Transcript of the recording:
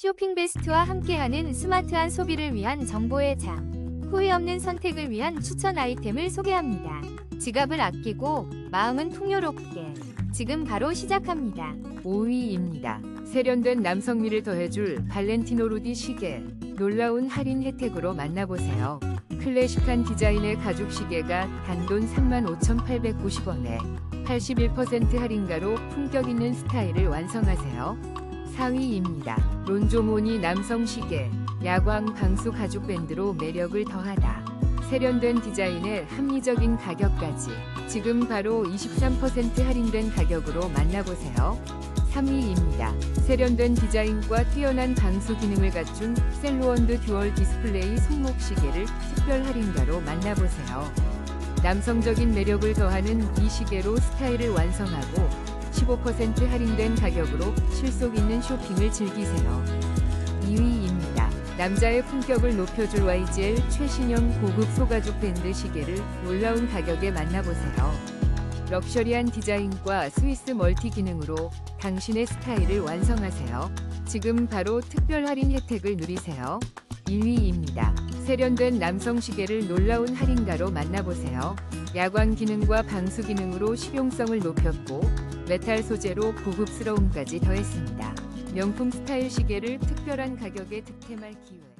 쇼핑 베스트와 함께하는 스마트한 소비를 위한 정보의 장. 후회 없는 선택을 위한 추천 아이템을 소개합니다. 지갑을 아끼고 마음은 풍요롭게. 지금 바로 시작합니다. 5위입니다. 세련된 남성미를 더해줄 발렌티노 루디 시계. 놀라운 할인 혜택으로 만나보세요. 클래식한 디자인의 가죽 시계가 단돈 35,890원에 81% 할인가로 품격 있는 스타일을 완성하세요. 4위입니다. 론조모니 남성 시계. 야광 방수 가죽 밴드로 매력을 더하다. 세련된 디자인에 합리적인 가격까지 지금 바로 23% 할인된 가격으로 만나보세요. 3위입니다. 세련된 디자인과 뛰어난 방수 기능을 갖춘 셀로원드 듀얼 디스플레이 손목 시계를 특별 할인가로 만나보세요. 남성적인 매력을 더하는 이 시계로 스타일을 완성하고 15% 할인된 가격으로 실속 있는 쇼핑을 즐기세요. 2위입니다. 남자의 품격을 높여줄 YGL 최신형 고급 소가죽 밴드 시계를 놀라운 가격에 만나보세요. 럭셔리한 디자인과 스위스 멀티 기능으로 당신의 스타일을 완성하세요. 지금 바로 특별 할인 혜택을 누리세요. 1위입니다. 세련된 남성 시계를 놀라운 할인가로 만나보세요. 야광 기능과 방수 기능으로 실용성을 높였고 메탈 소재로 고급스러움까지 더했습니다. 명품 스타일 시계를 특별한 가격에 득템할 기회.